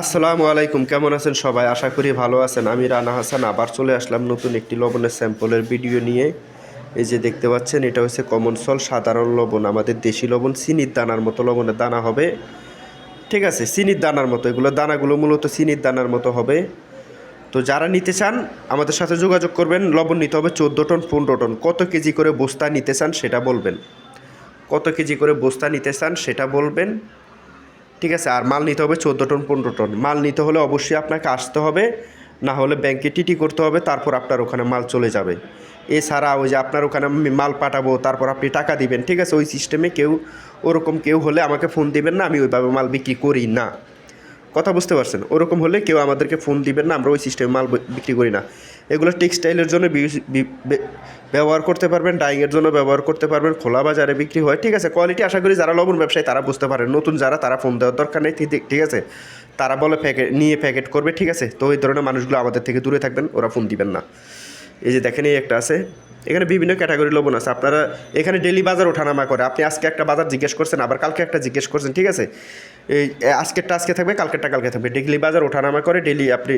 আসসালামু আলাইকুম, কেমন আছেন সবাই? আশা করি ভালো আছেন। আমি রানা হাসান, আবার চলে আসলাম নতুন একটি লবণের স্যাম্পলের ভিডিও নিয়ে। এই যে দেখতে পাচ্ছেন, এটা হচ্ছে কমন সল সাধারণ লবণ, আমাদের দেশি লবণ, চিনির দানার মতো লবণের দানা হবে। ঠিক আছে, চিনির দানার মতো, এগুলো দানাগুলো মূলত চিনির দানার মতো হবে। তো যারা নিতে চান, আমাদের সাথে যোগাযোগ করবেন। লবণ নিতে হবে চোদ্দ টন, পনেরো টন। কত কেজি করে বস্তা নিতে চান, সেটা বলবেন। কত কেজি করে বস্তা নিতে চান সেটা বলবেন। ঠিক আছে, আর মাল নিতে হবে চোদ্দ টন, পনেরো টন। মাল নিতে হলে অবশ্যই আপনাকে আসতে হবে, না হলে ব্যাংকে টিটি করতে হবে, তারপর আপনার ওখানে মাল চলে যাবে। এছাড়া ওই যে আপনার ওখানে আমি মাল পাঠাবো, তারপর আপনি টাকা দিবেন, ঠিক আছে? ওই সিস্টেমে কেউ, ওরকম কেউ হলে আমাকে ফোন দিবেন না, আমি ওইভাবে মাল বিক্রি করি না। কথা বুঝতে পারছেন। ওরকম হলে কেউ আমাদেরকে ফোন দিবেন না, আমরা ওই সিস্টেমে মাল বিক্রি করি না। এগুলো টেক্সটাইলের জন্য ব্যবহার করতে পারবেন ডাইংয়ের জন্য ব্যবহার করতে পারবেন, খোলা বাজারে বিক্রি হয়। ঠিক আছে কোয়ালিটি আশা করি যারা লবণ ব্যবসায়ী তারা বুঝতে পারেন। নতুন যারা তারা ফোন দেওয়ার দরকার নেই, ঠিক- ঠিক আছে? তারা বলে প্যাকেট নিয়ে প্যাকেট করবে, ঠিক আছে? তো এই ধরনের মানুষগুলো আমাদের থেকে দূরে থাকবেন, ওরা ফোন দিবেন না। এই যে দেখেন, এই একটা আছে। এখানে বিভিন্ন ক্যাটাগরি লবণ আছে। আপনারা এখানে ডেলি বাজার ওঠানামা করে। আপনি আজকে একটা বাজার জিজ্ঞেস করছেন, আবার কালকে একটা জিজ্ঞেস করছেন, ঠিক আছে? এই আজকেরটা আজকে থাকবে, কালকেরটা কালকে থাকবে। ডেলি বাজার ওঠানামা করে ডেলি আপনি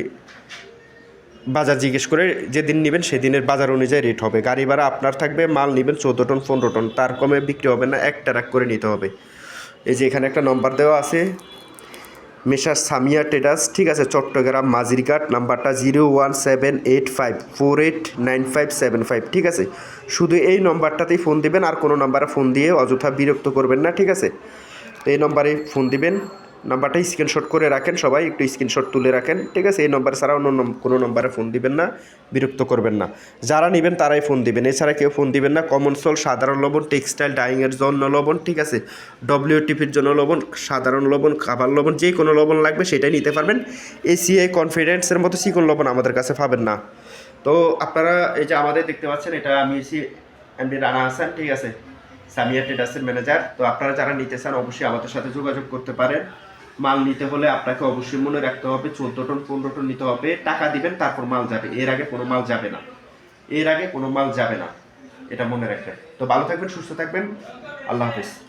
বাজার জিজ্ঞেস করে যেদিন নেবেন সেদিনের বাজার অনুযায়ী রেট হবে। গাড়ি ভাড়া আপনার থাকবে, মাল নেবেন চৌদ্দ টন, পনেরো টন। তার কমে বিক্রি হবে না, একটা রাখ করে নিতে হবে। এই যে এখানে একটা নম্বর দেওয়া আছে। মেশার সামিয়া টেডাস, ঠিক আছে, চট্টগ্রাম মাজিরঘাট, নাম্বারটা zero one seven eight five, four eight nine five seven five, ঠিক আছে? শুধু এই নম্বরটাতেই ফোন দিবেন, আর কোনো নম্বরে ফোন দিয়ে অযথা বিরক্ত করবেন না, ঠিক আছে? তো এই নম্বরে ফোন দিবেন। নাম্বারটা স্ক্রিনশট করে রাখেন সবাই, একটু স্ক্রিনশট তুলে রাখেন। ঠিক আছে, এই নম্বর ছাড়া অন্য কোনো নম্বরে ফোন দিবেন না, বিরক্ত করবেন না। যারা নেবেন তারাই ফোন দিবেন। এছাড়া কেউ ফোন দিবেন না। কমন সল সাধারণ লবণ টেক্সটাইল ডাইংয়ের জন্য লবণ, ঠিক আছে? ডব্লিউটিপির জন্য লবণ, সাধারণ লবণ, খাবার লবণ, যে কোনো লবণ লাগবে সেটাই নিতে পারবেন। এসিআই কনফিডেন্সের মতো চিকন লবণ আমাদের কাছে পাবেন না। তো আপনারা এই যে আমাদের দেখতে পাচ্ছেন, এটা আমি এসি এমডি রানা হাসান, ঠিক আছে? সামিয়া ট্রেডার্সের ম্যানেজার তো আপনারা যারা নিতে চান, অবশ্যই আমাদের সাথে যোগাযোগ করতে পারেন। মাল নিতে হলে আপনাকে অবশ্যই মনে রাখতে হবে, চোদ্দ টন, পনেরো টন নিতে হবে। টাকা দিবেন, তারপর মাল যাবে। এর আগে কোনো মাল যাবে না। এর আগে কোনো মাল যাবে না। এটা মনে রাখবেন। তো ভালো থাকবেন, সুস্থ থাকবেন। আল্লাহ হাফিজ।